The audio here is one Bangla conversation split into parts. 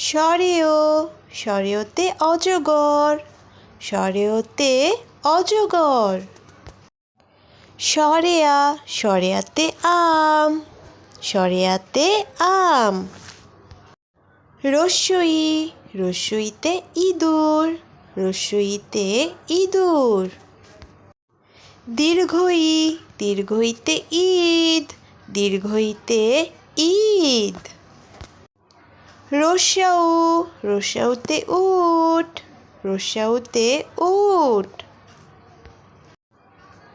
সরেও, সরেওতে অজগর সরেওতে অজগর। সরেয়া, সরেয়াতে আম সরেয়াতে আম। রস্যই, রস্যইতে ইঁদুর রস্যইতে ইঁদুর। দীর্ঘই, দীর্ঘইতে ঈদ দীর্ঘইতে ঈদ। রস্যাউ রস্যাউতে উট রস্যাউতে উট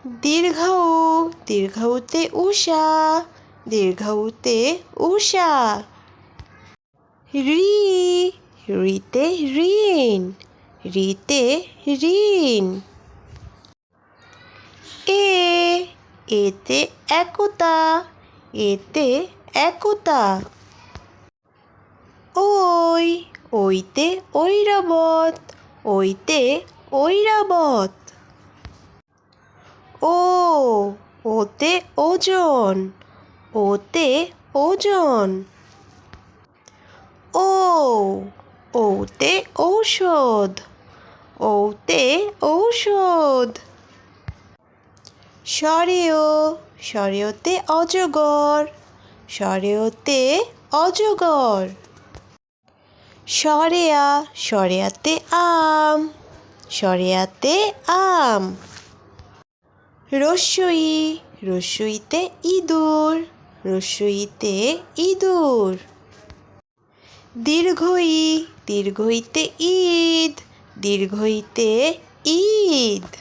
দীর্ঘৌ দীর্ঘৌতে উষা দীর্ঘৌতে উষা। রি, রিতে ঋণ রিতে ঋণ। এ, এতে একতা এতে একতা। ওই, ওইতে ঐরাবত ওইতে ঐরাবত ও, ওতে ওজন ওতে ওজন। ও, ওতে ঔষধ ওতে ঔষধ। সরেও, সরেওতে অজগর সরেওতে অজগর। সরেয়া, সরেয়াতে আম সরেয়াতে আম। রস্যই রস্যইতে ইঁদুর রস্যইতে ইঁদুর। দীর্ঘই, দীর্ঘইতে ঈদ দীর্ঘইতে ঈদ।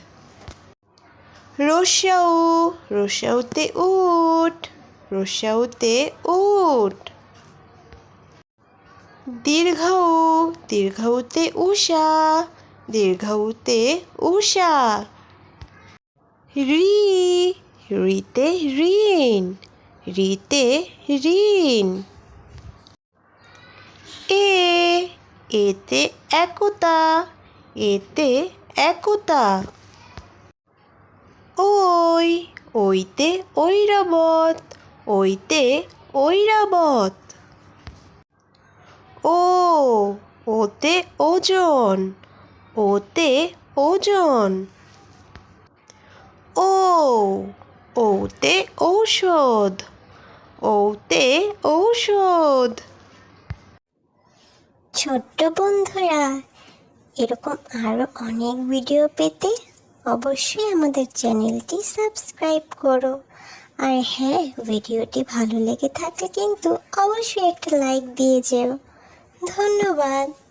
রস্যাউ রসাউতে উট রসাউতে উট। দীর্ঘৌ দীর্ঘৌতে উষা দীর্ঘৌতে উষা রি, রিতে ঋণ রিতে ঋণ। এ, এতে একতা এতে একতা। ওই, ওইতে ঐরাবত ওইতে ঐরাবত। ও, ওতে ওজন ওতে ওজন। ও, ওতে ঔষধ ওতে ঔষধ। ছোট্ট বন্ধুরা, এরকম আরও অনেক ভিডিও পেতে অবশ্যই আমাদের চ্যানেলটি সাবস্ক্রাইব করো। আর হ্যাঁ ভিডিওটি ভালো লেগে থাকলে কিন্তু অবশ্যই একটা লাইক দিয়ে যেও। ধন্যবাদ।